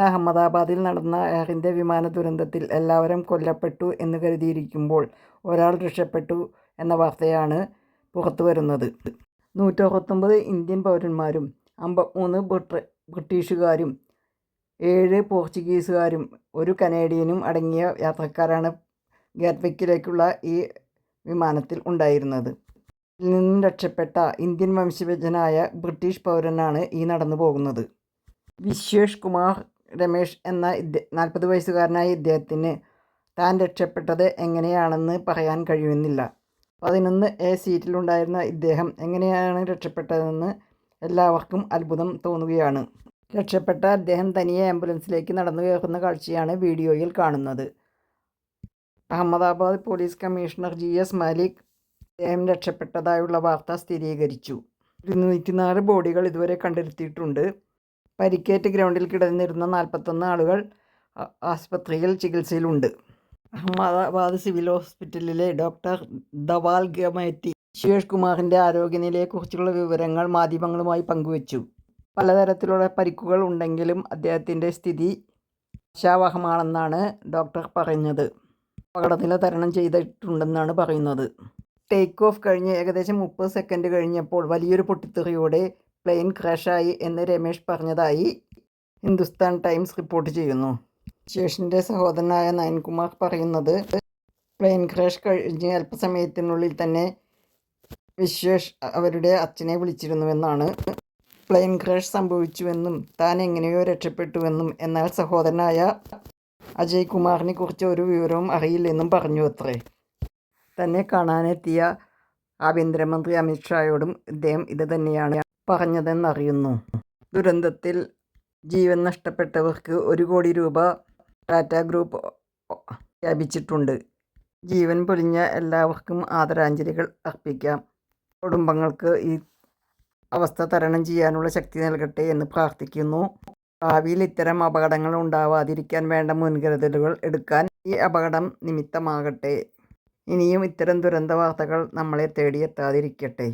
അഹമ്മദാബാദിൽ നടന്ന ഇന്ത്യ വിമാന ദുരന്തത്തിൽ എല്ലാവരും കൊല്ലപ്പെട്ടു എന്ന് കരുതിയിരിക്കുമ്പോൾ ഒരാൾ രക്ഷപ്പെട്ടു എന്ന വാർത്തയാണ് പുറത്തു വരുന്നത് നൂറ്ററുപത്തൊമ്പത് ഇന്ത്യൻ പൗരന്മാരും അമ്പത്തിമൂന്ന് ബ്രിട്ടീഷുകാരും ഏഴ് പോർച്ചുഗീസുകാരും ഒരു കനേഡിയനും അടങ്ങിയ യാത്രക്കാരാണ് ഗാറ്റ്വിക്കിലേക്കുള്ള ഈ വിമാനത്തിൽ ഉണ്ടായിരുന്നത്. ഇതിൽ നിന്നും രക്ഷപ്പെട്ട ഇന്ത്യൻ വംശജനായ ബ്രിട്ടീഷ് പൗരനാണ് ഈ നടന്നു പോകുന്നത് വിശ്വേഷ് കുമാർ രമേഷ് എന്ന നാൽപ്പത് വയസ്സുകാരനായ ഇദ്ദേഹത്തിന് താൻ രക്ഷപ്പെട്ടത് എങ്ങനെയാണെന്ന് പറയാൻ കഴിയുന്നില്ല. പതിനൊന്ന് എ സീറ്റിലുണ്ടായിരുന്ന ഇദ്ദേഹം എങ്ങനെയാണ് രക്ഷപ്പെട്ടതെന്ന് എല്ലാവർക്കും അത്ഭുതം തോന്നുകയാണ്. രക്ഷപ്പെട്ട അദ്ദേഹം തനിയെ ആംബുലൻസിലേക്ക് നടന്നു കയറുന്ന കാഴ്ചയാണ് വീഡിയോയിൽ കാണുന്നത്. Ahmedabad police commissioner G S Malik അദ്ദേഹം രക്ഷപ്പെട്ടതായുള്ള വാർത്ത സ്ഥിരീകരിച്ചു. ഇരുന്നൂറ്റിനാല് ബോഡികൾ ഇതുവരെ കണ്ടെത്തിയിട്ടുണ്ട്. പരിക്കേറ്റ് ഗ്രൗണ്ടിൽ കിടന്നിരുന്ന നാൽപ്പത്തൊന്ന് ആളുകൾ ആസ്പത്രിയിൽ ചികിത്സയിലുണ്ട്. അഹമ്മദാബാദ് സിവിൽ ഹോസ്പിറ്റലിലെ ഡോക്ടർ ദവാൽ ഗമേറ്റി ശിവേഷ് കുമാറിന്റെ ആരോഗ്യനിലയെക്കുറിച്ചുള്ള വിവരങ്ങൾ മാധ്യമങ്ങളുമായി പങ്കുവച്ചു. പലതരത്തിലുള്ള പരിക്കുകൾ ഉണ്ടെങ്കിലും അദ്ദേഹത്തിന്റെ സ്ഥിതി ആശാവഹമാണെന്നാണ് ഡോക്ടർ പറഞ്ഞത്. അപകടനില തരണം ചെയ്തിട്ടുണ്ടെന്നാണ് പറയുന്നത്. ടേക്ക് ഓഫ് കഴിഞ്ഞ് ഏകദേശം മുപ്പത് സെക്കൻഡ് കഴിഞ്ഞപ്പോൾ വലിയൊരു പൊട്ടിത്തെറിയോടെ പ്ലെയിൻ ക്രാഷായി എന്ന് രമേഷ് പറഞ്ഞതായി ഹിന്ദുസ്ഥാൻ ടൈംസ് റിപ്പോർട്ട് ചെയ്യുന്നു. ശേഷിന്റെ സഹോദരനായ നയൻകുമാർ പറയുന്നത് പ്ലെയിൻ ക്രാഷ് കഴിഞ്ഞ് അല്പസമയത്തിനുള്ളിൽ തന്നെ വിശ്വേഷ് അവരുടെ അച്ഛനെ വിളിച്ചിരുന്നുവെന്നാണ്. പ്ലെയിൻ ക്രാഷ് സംഭവിച്ചുവെന്നും താൻ എങ്ങനെയോ രക്ഷപ്പെട്ടുവെന്നും എന്നാൽ സഹോദരനായ അജയ് കുമാറിനെ കുറിച്ച് ഒരു വിവരവും അറിയില്ലെന്നും പറഞ്ഞു അത്രേ. തന്നെ കാണാനെത്തിയ ആഭ്യന്തരമന്ത്രി അമിത്ഷായോടും ഇദ്ദേഹം ഇത് തന്നെയാണ്. പറഞ്ഞതെന്നറിയുന്നു. ദുരന്തത്തിൽ ജീവൻ നഷ്ടപ്പെട്ടവർക്ക് ഒരു കോടി രൂപ ടാറ്റ ഗ്രൂപ്പ് വ്യാപിച്ചിട്ടുണ്ട്. ജീവൻ പൊലിഞ്ഞ എല്ലാവർക്കും ആദരാഞ്ജലികൾ അർപ്പിക്കാം. കുടുംബങ്ങൾക്ക് ഈ അവസ്ഥ തരണം ചെയ്യാനുള്ള ശക്തി നൽകട്ടെ എന്ന് പ്രാർത്ഥിക്കുന്നു. ഭാവിയിൽ ഇത്തരം അപകടങ്ങൾ ഉണ്ടാവാതിരിക്കാൻ വേണ്ട മുൻകരുതലുകൾ എടുക്കാൻ ഈ അപകടം നിമിത്തമാകട്ടെ. ഇനിയും ഇത്തരം ദുരന്ത വാർത്തകൾ നമ്മളെ തേടിയെത്താതിരിക്കട്ടെ.